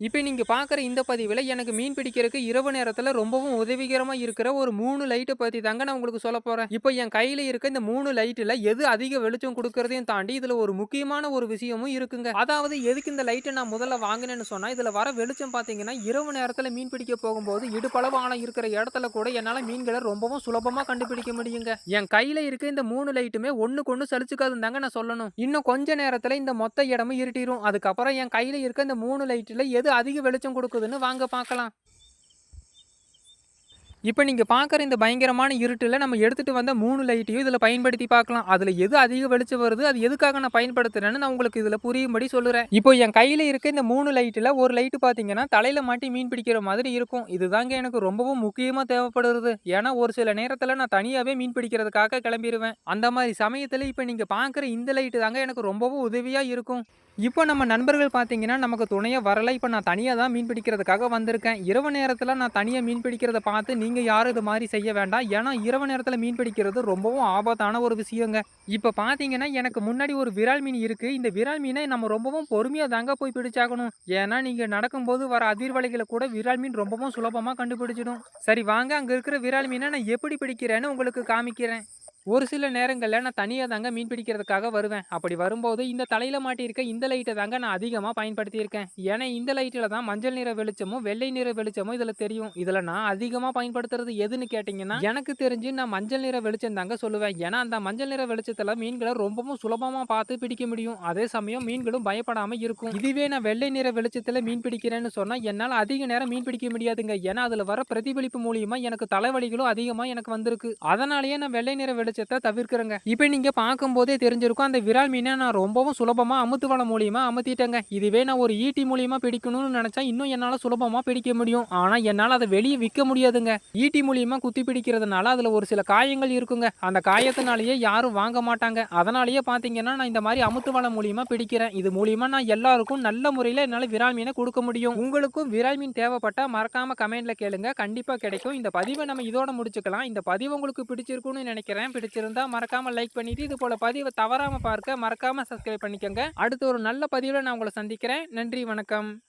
இப்போ நீங்கள் பார்க்குற இந்த பதிவில் எனக்கு மீன் பிடிக்கிறதுக்கு இரவு நேரத்தில் ரொம்பவும் உதவிகரமாக இருக்கிற ஒரு மூணு லைட்டை பற்றி தாங்க நான் உங்களுக்கு சொல்ல போகிறேன் இப்போ என் கையில் இருக்க இந்த மூணு லைட்டில் எது அதிக வெளிச்சம் கொடுக்கறதையும் தாண்டி இதில் ஒரு முக்கியமான ஒரு விஷயமும் இருக்குங்க. அதாவது எதுக்கு இந்த லைட்டை நான் முதல்ல வாங்கினேன்னு சொன்னால் இதில் வர வெளிச்சம் பார்த்தீங்கன்னா, இரவு நேரத்தில் மீன் பிடிக்க போகும்போது இடுப்பளவு ஆழம் இருக்கிற இடத்துல கூட என்னால் மீன்களை ரொம்பவும் சுலபமாக கண்டுபிடிக்க முடியுங்க. என் கையில் இருக்க இந்த மூணு லைட்டுமே ஒன்றுக்கு ஒன்று சலிச்சுக்காதுன்னு தாங்க நான் சொல்லணும். இன்னும் கொஞ்ச நேரத்தில் இந்த மொத்த இடமும் இருட்டிடும் அதுக்கப்புறம் என் கையில் இருக்க இந்த மூணு லைட்டில் எது அதிக வெளிச்சம் கொடுக்குதுன்னு வாங்க பார்க்கலாம். இப்போ நீங்கள் பார்க்குற இந்த பயங்கரமான இருட்டில் நம்ம எடுத்துகிட்டு வந்த மூணு லைட்டையும் இதில் பயன்படுத்தி பார்க்கலாம். அதில் எது அதிக வெளிச்சம் வருது, அது எதுக்காக நான் பயன்படுத்துகிறேன்னு நான் உங்களுக்கு இதில் புரியும்படி சொல்லுறேன். இப்போ என் கையில் இருக்க இந்த மூணு லைட்டில் ஒரு லைட்டு பார்த்தீங்கன்னா, தலையில் மாட்டி மீன் பிடிக்கிற மாதிரி இருக்கும். இதுதாங்க எனக்கு ரொம்பவும் முக்கியமாக தேவைப்படுறது. ஏன்னா ஒரு சில நேரத்தில் நான் தனியாகவே மீன் பிடிக்கிறதுக்காக கிளம்பிடுவேன் அந்த மாதிரி சமயத்தில் இப்போ நீங்கள் பார்க்குற இந்த லைட்டு தாங்க எனக்கு ரொம்பவும் உதவியாக இருக்கும். இப்போ நம்ம நண்பர்கள் பார்த்தீங்கன்னா, நமக்கு துணையாக வரல. இப்போ நான் தனியாக தான் மீன் பிடிக்கிறதுக்காக வந்திருக்கேன். இரவு நேரத்தில் நான் தனியாக மீன் பிடிக்கிறத பார்த்து நீங்கள் யாரும் இது மாதிரி செய்ய வேண்டாம். ஏன்னா இரவு நேரத்தில் மீன் பிடிக்கிறது ரொம்பவும் ஆபத்தான ஒரு விஷயங்க. இப்போ பார்த்தீங்கன்னா, எனக்கு முன்னாடி ஒரு விரால் மீன் இருக்குது இந்த விரால் மீனை நம்ம ரொம்பவும் பொறுமையாக தாங்க போய் பிடிச்சாகணும். ஏன்னா நீங்கள் நடக்கும்போது வர அதிர்வலைகளை கூட விரால் மீன் ரொம்பவும் சுலபமாக கண்டுபிடிச்சிடும். சரி வாங்க அங்கே இருக்கிற விரால் மீனை நான் எப்படி பிடிக்கிறேன்னு உங்களுக்கு காமிக்கிறேன். ஒரு சில நேரங்களில் நான் தனியாக தாங்க மீன் பிடிக்கிறதுக்காக வருவேன். அப்படி வரும்போது இந்த தலையில் மாட்டியிருக்க இந்த லைட்டை தாங்க நான் அதிகமாக பயன்படுத்தியிருக்கேன். ஏன்னா இந்த லைட்டில் தான் மஞ்சள் நிற வெளிச்சமும், வெள்ளை நிற வெளிச்சமும் இதில் தெரியும். இதில் நான் அதிகமாக பயன்படுத்துறது எதுன்னு கேட்டிங்கன்னா எனக்கு தெரிஞ்சு நான் மஞ்சள் நிற வெளிச்சம் தாங்க சொல்லுவேன். ஏன்னா அந்த மஞ்சள் நிற வெளிச்சத்தில் மீன்களை ரொம்பவும் சுலபமாக பார்த்து பிடிக்க முடியும். அதே சமயம் மீன்களும் பயப்படாமல் இருக்கும். இதுவே நான் வெள்ளை நிற வெளிச்சத்தில் மீன் பிடிக்கிறேன்னு சொன்னால் என்னால் அதிக நேரம் மீன் பிடிக்க முடியாதுங்க. ஏன்னா அதில் வர பிரதிபலிப்பு மூலியமாக எனக்கு தலைவலிகளும் அதிகமாக எனக்கு வந்திருக்கு. அதனாலேயே நான் வெள்ளை நிற வெளிச்சம் வெளிச்சத்த தவிர்க்கிறேங்க. இப்போ நீங்க பார்க்கும்போதே தெரிஞ்சிருக்கும். அந்த விரால் மீனை நான் ரொம்பவும் சுலபமா அமுத்து வலை மூலியமா அமுத்திட்டேங்க. இதுவே நான் ஒரு ஈட்டி மூலியமா பிடிக்கணும்னு நினைச்சா, இன்னும் என்னால சுலபமா பிடிக்க முடியும். ஆனா என்னால அதை வெளியே விற்க முடியாதுங்க. ஈட்டி மூலியமா குத்தி பிடிக்கிறதுனால அதுல ஒரு சில காயங்கள் இருக்குங்க. அந்த காயத்தினாலேயே யாரும் வாங்க மாட்டாங்க. அதனாலேயே பார்த்தீங்கன்னா, நான் இந்த மாதிரி அமுத்து வலை மூலியமா பிடிக்கிறேன். இது மூலியமா நான் எல்லாருக்கும் நல்ல முறையில என்னால விரால் மீனை கொடுக்க முடியும். உங்களுக்கும் விரால் மீன் தேவைப்பட்டா மறக்காம கமெண்ட்ல கேளுங்க. கண்டிப்பா கிடைக்கும். இந்த பதிவை நம்ம இதோட முடிச்சுக்கலாம். இந்த பதிவு உங்களுக்கு பிடிச்சிருக்கும்னு நினைக்கிறேன். பிடிச்சிருந்தா மறக்காம லைக் பண்ணிட்டு, இது போல பதிவை தவறாம பார்க்க மறக்காம சப்ஸ்கிரைப் பண்ணிக்கோங்க அடுத்து ஒரு நல்ல பதிவுல நான் உங்களை சந்திக்கிறேன். நன்றி, வணக்கம்.